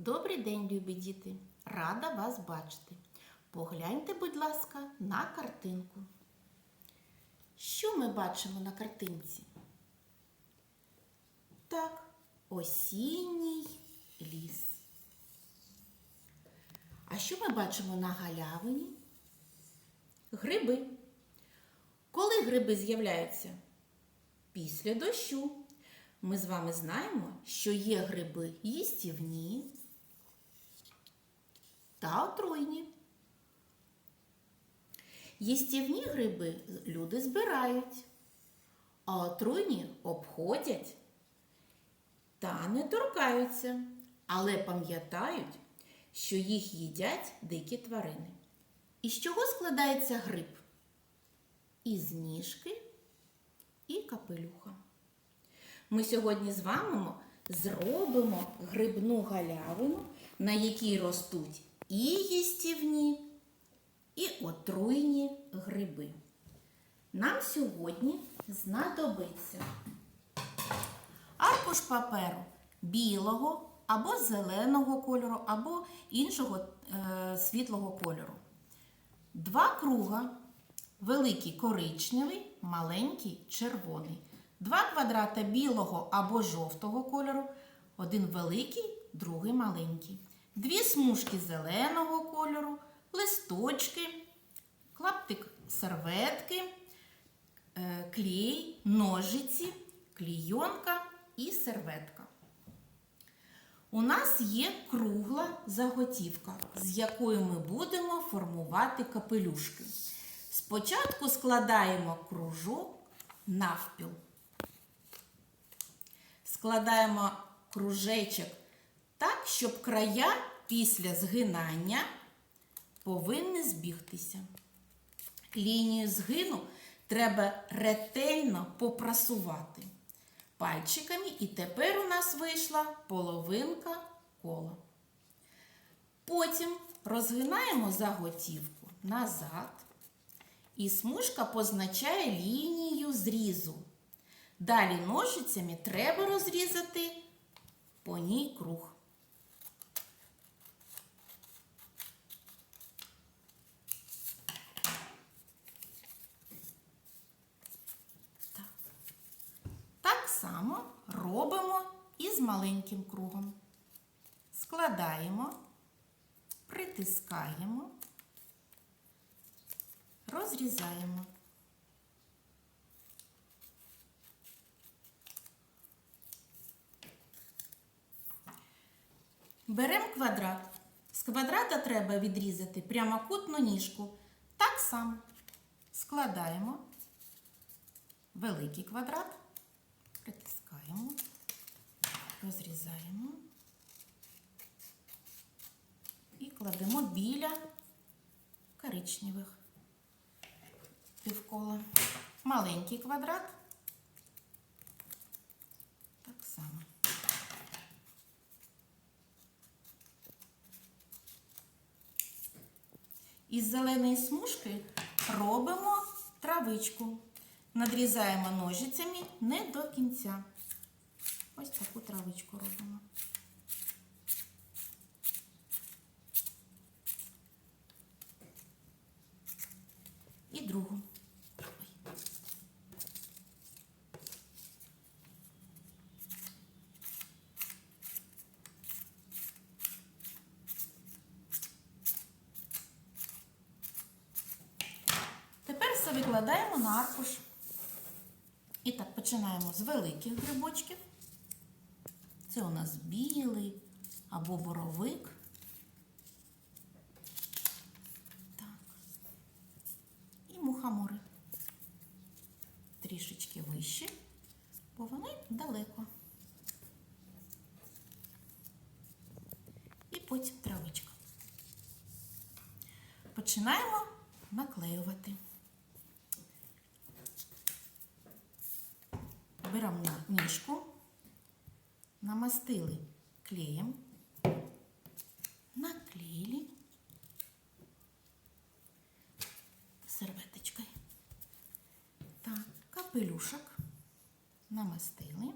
Добрий день, любі діти! Рада вас бачити. Погляньте, будь ласка, на картинку. Що ми бачимо на картинці? Так, осінній ліс. А що ми бачимо на галявині? Гриби. Коли гриби з'являються? Після дощу. Ми з вами знаємо, що є гриби їстівні та отруйні. Їстівні гриби люди збирають, а отруйні обходять та не торкаються, але пам'ятають, що їх їдять дикі тварини. Із чого складається гриб? Із ніжки і капелюха. Ми сьогодні з вами зробимо грибну галявину, на якій ростуть і їстівні, і отруйні гриби. Нам сьогодні знадобиться аркуш паперу білого або зеленого кольору, або іншого е, світлого кольору. Два круга, великий коричневий, маленький червоний. Два квадрата білого або жовтого кольору, один великий, другий маленький. Дві смужки зеленого кольору, листочки, клаптик серветки, е, клей, ножиці, клійонка і серветка. У нас є кругла заготівка, з якою ми будемо формувати капелюшки. Спочатку складаємо кружок навпіл. Складаємо кружечок так, щоб края після згинання повинні збігтися. Лінію згину треба ретельно попрасувати пальчиками, і тепер у нас вийшла половинка кола. Потім розгинаємо заготівку назад, і смужка позначає лінію зрізу. Далі ножицями треба розрізати по ній круг. Так. Так само робимо і з маленьким кругом. Складаємо, притискаємо, розрізаємо. Беремо квадрат. З квадрата треба відрізати прямокутну ніжку. Так само складаємо великий квадрат, притискаємо, розрізаємо і кладемо біля коричневих півкола. Маленький квадрат. Так само. Із зеленої смужки робимо травичку. Надрізаємо ножицями не до кінця. Ось таку травичку робимо. І другу. Тепер все викладаємо на аркуш. І так, починаємо з великих грибочків. Це у нас білий або боровик. Так. І мухомори. Трішечки вище, бо вони далеко. І потім травичка. Починаємо наклеювати. Беремо ніжку, намастили клеєм, наклеїли серветочкою. Так, капелюшок намастили.